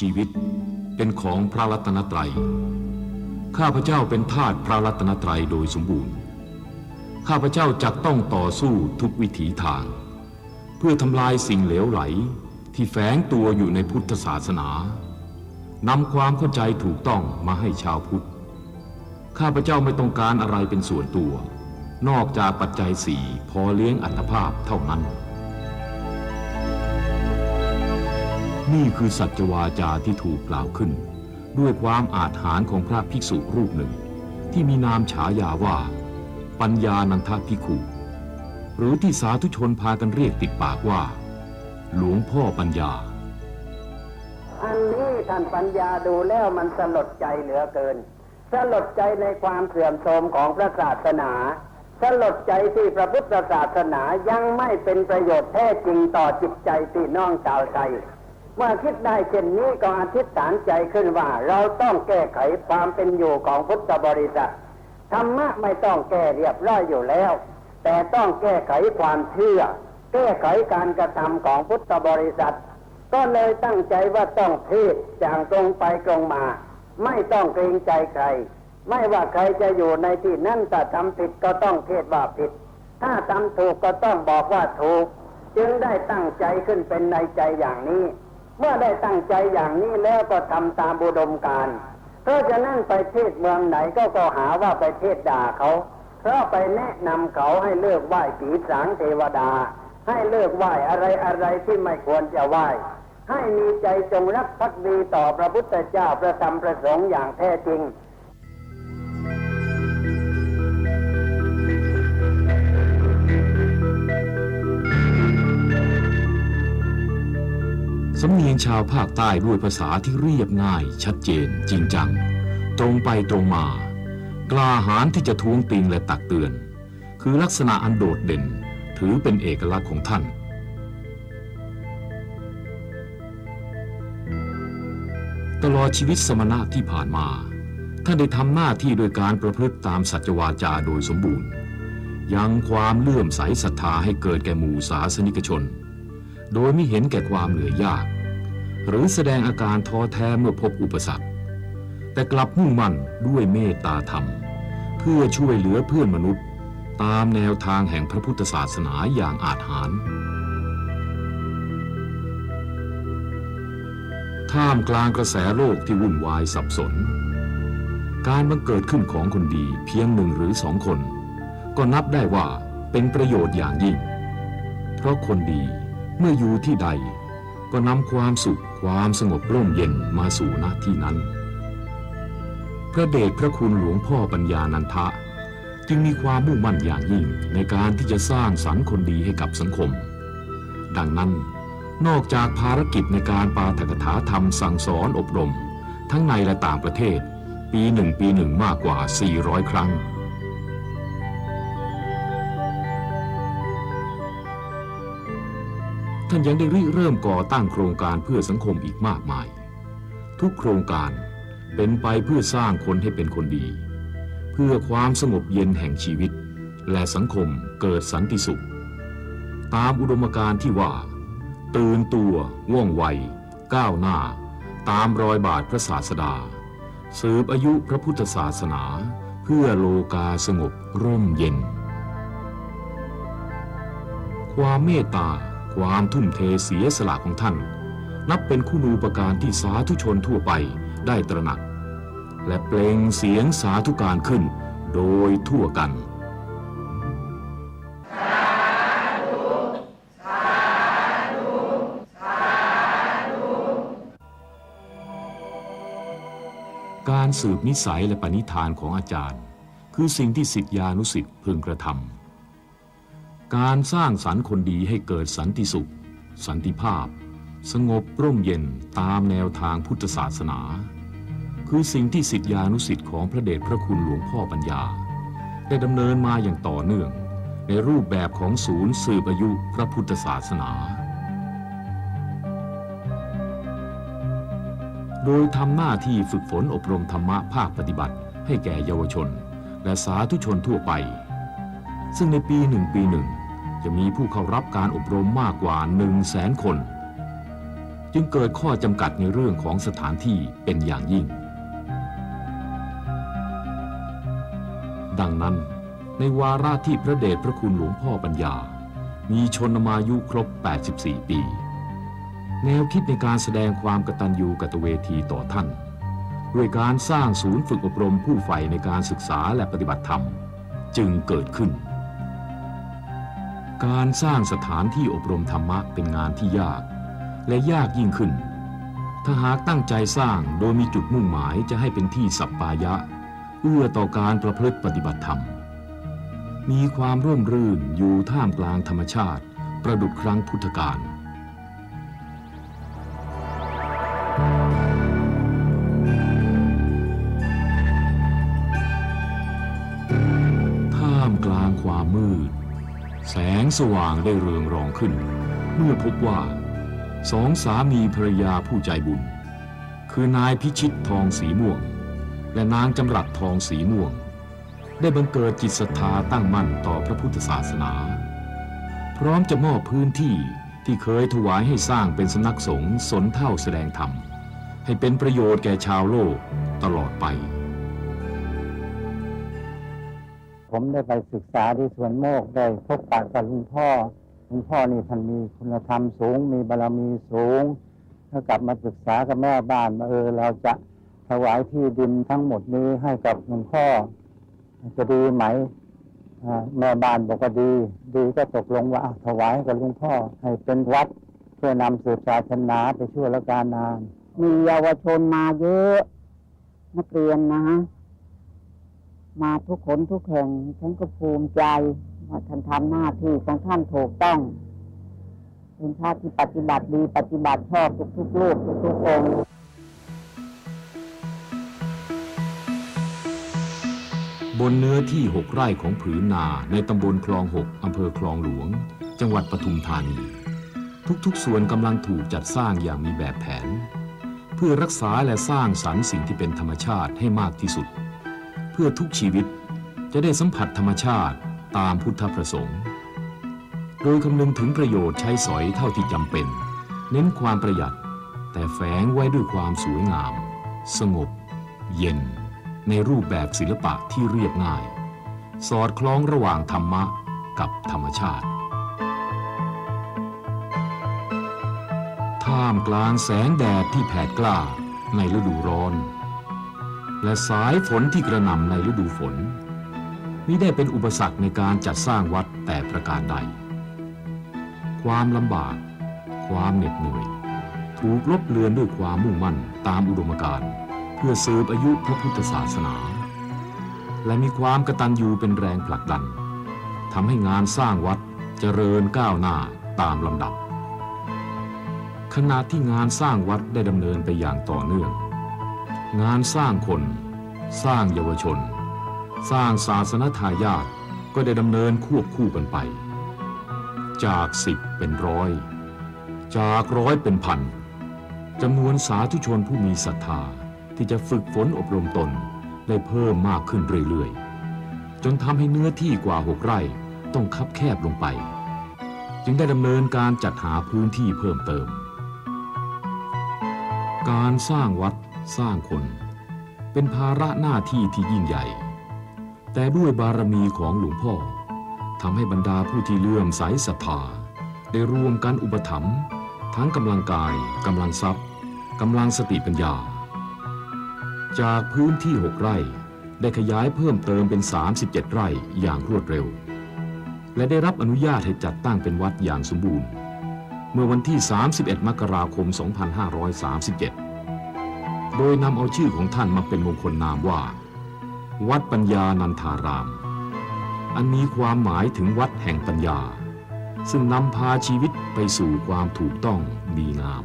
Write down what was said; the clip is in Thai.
ชีวิตเป็นของพระรัตนตรัย ข้าพเจ้าเป็นทาสพระรัตนตรัยโดยสมบูรณ์ ข้าพเจ้าจักต้องต่อสู้ทุกวิถีทาง เพื่อทำลายสิ่งเหลวไหลที่แฝงตัวอยู่ในพุทธศาสนานำความเข้าใจถูกต้องมาให้ชาวพุทธ ข้าพเจ้าไม่ต้องการอะไรเป็นส่วนตัว นอกจากปัจจัยสี่พอเลี้ยงอัตภาพเท่านั้น นี่คือสัจวาจาที่ถูกกล่าวขึ้น ด้วยความอาจหารของพระภิกษุรูปหนึ่ง ที่มีนามฉายาว่า ปัญญานันทภิกขุหรือที่สาธุชนพากันเรียกติดปากว่า หลวงพ่อปัญญา อันนี้ท่านปัญญาดูแล้วมันสลดใจเหลือเกิน สลดใจในความเสื่อมโทรมของพระศาสนาสลดใจที่พระพุทธศาสนายังไม่เป็นประโยชน์แท้จริงต่อจิตใจพี่น้องชาวไทย เมื่อคิดได้เช่นนี้ก็อธิษฐานใจขึ้นว่า เราต้องแก้ไขความเป็นอยู่ของพุทธบริษัทธรรมะไม่ต้องแก้เรียบร้อยอยู่แล้ว แต่ต้องแก้ไขความเชื่อ แก้ไขการกระทำของพุทธบริษัท ก็เลยตั้งใจว่าต้องเทศอย่างตรงไปตรงมา ไม่ต้องเกรงใจใคร ไม่ว่าใครจะอยู่ในที่นั้นแต่ทำผิดก็ต้องเทศว่าผิด ถ้าทำถูกก็ต้องบอกว่าถูก จึงได้ตั้งใจขึ้นเป็นในใจอย่างนี้ เมื่อได้ตั้งใจอย่างนี้แล้วก็ทำตามบุดมการเพราะฉะนั้นไปเทศเมืองไหนก็ก็หาว่าไปเทศด่าเขา เพราะไปแนะนำเขาให้เลิกไหว้ผีสางเทวดา ให้เลิกไหว้อะไรอะไรที่ไม่ควรจะไหว้ให้มีใจจงรักภักดีต่อพระพุทธเจ้าพระธรรมพระสงฆ์อย่างแท้จริง สำเนียงชาวภาคใต้ด้วยภาษาที่เรียบง่าย ชัดเจน จริงจัง ตรงไปตรงมา กล้าหาญที่จะท้วงติงและตักเตือน คือลักษณะอันโดดเด่น ถือเป็นเอกลักษณ์ของท่าน ตลอดชีวิตสมณะที่ผ่านมา ท่านได้ทำหน้าที่โดยการประพฤติตามสัจวาจาโดยสมบูรณ์ ยังความเลื่อมใสศรัทธาให้เกิดแก่หมู่สาสนิกชน โดยไม่เห็นแก่ความเหนื่อยยาก หรือแสดงอาการท้อแท้เมื่อพบอุปสรรค แต่กลับมุ่งมั่นด้วยเมตตาธรรม เพื่อช่วยเหลือเพื่อนมนุษย์ ตามแนวทางแห่งพระพุทธศาสนาอย่างอาจหารท่ามกลางกระแสโลกที่วุ่นวายสับสน การบังเกิดขึ้นของคนดีเพียงหนึ่งหรือสองคน ก็นับได้ว่าเป็นประโยชน์อย่างยิ่ง เพราะคนดี เมื่ออยู่ที่ใดก็นำความสุขความสงบร่มเย็นมาสู่ณที่นั้น พระเดชพระคุณหลวงพ่อปัญญานันทะ จึงมีความมุ่งมั่นอย่างยิ่งในการที่จะสร้างสรรค์คนดีให้กับสังคม ดังนั้นนอกจากภารกิจในการปาฐกถาธรรมสั่งสอนอบรม ทั้งในและต่างประเทศ ปีหนึ่งปีหนึ่งมากกว่า 400 ครั้ง ท่านยังได้ริเริ่มก่อตั้งโครงการเพื่อสังคมอีกมากมาย ทุกโครงการเป็นไปเพื่อสร้างคนให้เป็นคนดี เพื่อความสงบเย็นแห่งชีวิต และสังคมเกิดสันติสุข ตามอุดมการณ์ที่ว่า ตื่นตัวว่องไว ก้าวหน้า ตามรอยบาทพระศาสดา สืบอายุพระพุทธศาสนา เพื่อโลกาสงบร่มเย็น ความเมตตา ความทุ่มเทเสียสละของท่าน นับเป็นคุณูปการที่สาธุชนทั่วไปได้ตระหนัก และเปล่งเสียงสาธุการขึ้นโดยทั่วกันการสืบนิสัยและปณิธานของอาจารย์ คือสิ่งที่สิทธิานุสิทธิ์พึงกระทำ การสร้างสรรค์คนดีให้เกิดสันติสุข สันติภาพ สงบร่มเย็นตามแนวทางพุทธศาสนา คือสิ่งที่สิทธิานุสิทธิ์ของพระเดชพระคุณหลวงพ่อปัญญา ได้ดำเนินมาอย่างต่อเนื่อง ในรูปแบบของศูนย์สืบอายุพระพุทธศาสนา โดยทำหน้าที่ฝึกฝนอบรมธรรมะภาคปฏิบัติ ให้แก่เยาวชน และสาธุชนทั่วไป ซึ่งในปีหนึ่งปีหนึ่ง จะมีผู้เข้ารับการอบรมมากกว่า 1 0 0 0 0แสนคน จึงเกิดข้อจำกัดในเรื่องของสถานที่เป็นอย่างยิ่ง ดังนั้นในวาระที่พระเดชพระคุณหลวงพ่อปัญญา มีชนมายุครบ 84 ปี แนวคิดในการแสดงความกตัญญูกตเวทีต่อท่าน ด้วยการสร้างศูนย์ฝึกอบรมผู้ใฝ่ในการศึกษาและปฏิบัติธรรม จึงเกิดขึ้น การสร้างสถานที่อบรมธรรมะเป็นงานที่ยาก และยากยิ่งขึ้น ถ้าหากตั้งใจสร้างโดยมีจุดมุ่งหมายจะให้เป็นที่สัปปายะ เอื้อต่อการประพฤติปฏิบัติธรรม มีความร่มรื่นอยู่ท่ามกลางธรรมชาติ ประดุจครั้งพุทธกาลท่ามกลางความมืด แสงสว่างได้เรืองรองขึ้น เมื่อพบว่าสองสามีภรรยาผู้ใจบุญ คือนายพิชิตทองสีม่วง และนางจำรัดทองสีม่วง ได้บังเกิดจิตศรัทธาตั้งมั่นต่อพระพุทธศาสนา พร้อมจะมอบพื้นที่ที่เคยถวายให้สร้างเป็นสำนักสงฆ์สนเท่าแสดงธรรม ให้เป็นประโยชน์แก่ชาวโลกตลอดไป ผมได้ไปศึกษาที่สวนโมกได้พบปะกับหลุงพ่อหลุงพ่อนี่ท่านมีคุณธรรมสูง มีบารมีสูงถ้ากลับมาศึกษากับแม่บ้านว่าเออเราจะถวายที่ดินทั้งหมดนี้ให้กับหลวงพ่อ จะดีไหมแม่บ้านบอกว่าดี ดีก็ตกลงว่าถวายกับหลุงพ่อ ให้เป็นวัดเพื่อนำสืบศาสนาไปช่วและการนาน มีเยาวชนมาเยอะนักเรียนนะฮะ มาทุกคนทุกแห่งฉันก็ภูมิใจว่าท่านทำหน้าที่ของท่านถูกต้องเป็นพระที่ปฏิบัติดีปฏิบัติชอบทุกๆรูปทุกๆองค์บนเนื้อที่หกไร่ของผืนนาในตำบลคลองหกอำเภอคลองหลวง จังหวัดปทุมธานี ทุกๆส่วนกำลังถูกจัดสร้างอย่างมีแบบแผน เพื่อรักษาและสร้างสรรค์สิ่งที่เป็นธรรมชาติให้มากที่สุด พื่อทุกชีวิตจะได้สัมผัสธรรมชาติตามพุทธประสงค์ โดยคำนึงถึงประโยชน์ใช้สอยเท่าที่จำเป็น เน้นความประหยัด แต่แฝงไว้ด้วยความสวยงาม สงบ เย็น ในรูปแบบศิลปะที่เรียบง่าย สอดคล้องระหว่างธรรมะกับธรรมชาติ ท่ามกลางแสงแดดที่แผดกล้าในฤดูร้อน และสายฝนที่กระหน่ำในฤดูฝนมิได้เป็นอุปสรรคในการจัดสร้างวัดแต่ประการใด ความลำบาก ความเหน็ดเหนื่อย ถูกลบเลือนด้วยความมุ่งมั่นตามอุดมการณ์เพื่อสืบอายุพระพุทธศาสนา และมีความกระตัญญูเป็นแรงผลักดันทำให้งานสร้างวัดเจริญก้าวหน้าตามลำดับ ขณะที่งานสร้างวัดได้ดำเนินไปอย่างต่อเนื่อง งานสร้างคน สร้างเยาวชน สร้างศาสนทายาทก็ได้ดำเนินควบคู่กันไป จากสิบเป็นร้อย จากร้อยเป็นพันจำนวนสาธุชนผู้มีศรัทธาที่จะฝึกฝนอบรมตนได้เพิ่มมากขึ้นเรื่อยๆ จนทำให้เนื้อที่กว่าหกไร่ต้องคับแคบลงไป จึงได้ดำเนินการจัดหาพื้นที่เพิ่มเติม การสร้างวัด สร้างคน เป็นภาระหน้าที่ที่ยิ่งใหญ่ แต่ด้วยบารมีของหลวงพ่อทำให้บรรดาผู้ที่เลื่อมใสศรัทธาได้ร่วมกันอุปถัมภ์ทั้งกำลังกายกำลังทรัพย์กำลังสติปัญญา จากพื้นที่ 6 ไร่ได้ขยายเพิ่มเติมเป็น 37 ไร่อย่างรวดเร็ว และได้รับอนุญาตให้จัดตั้งเป็นวัดอย่างสมบูรณ์ เมื่อวันที่ 31 มกราคม 2537 โดยนำเอาชื่อของท่านมาเป็นมงคลนามว่า วัดปัญญานันทาราม อันมีความหมายถึงวัดแห่งปัญญา ซึ่งนำพาชีวิตไปสู่ความถูกต้องดีงาม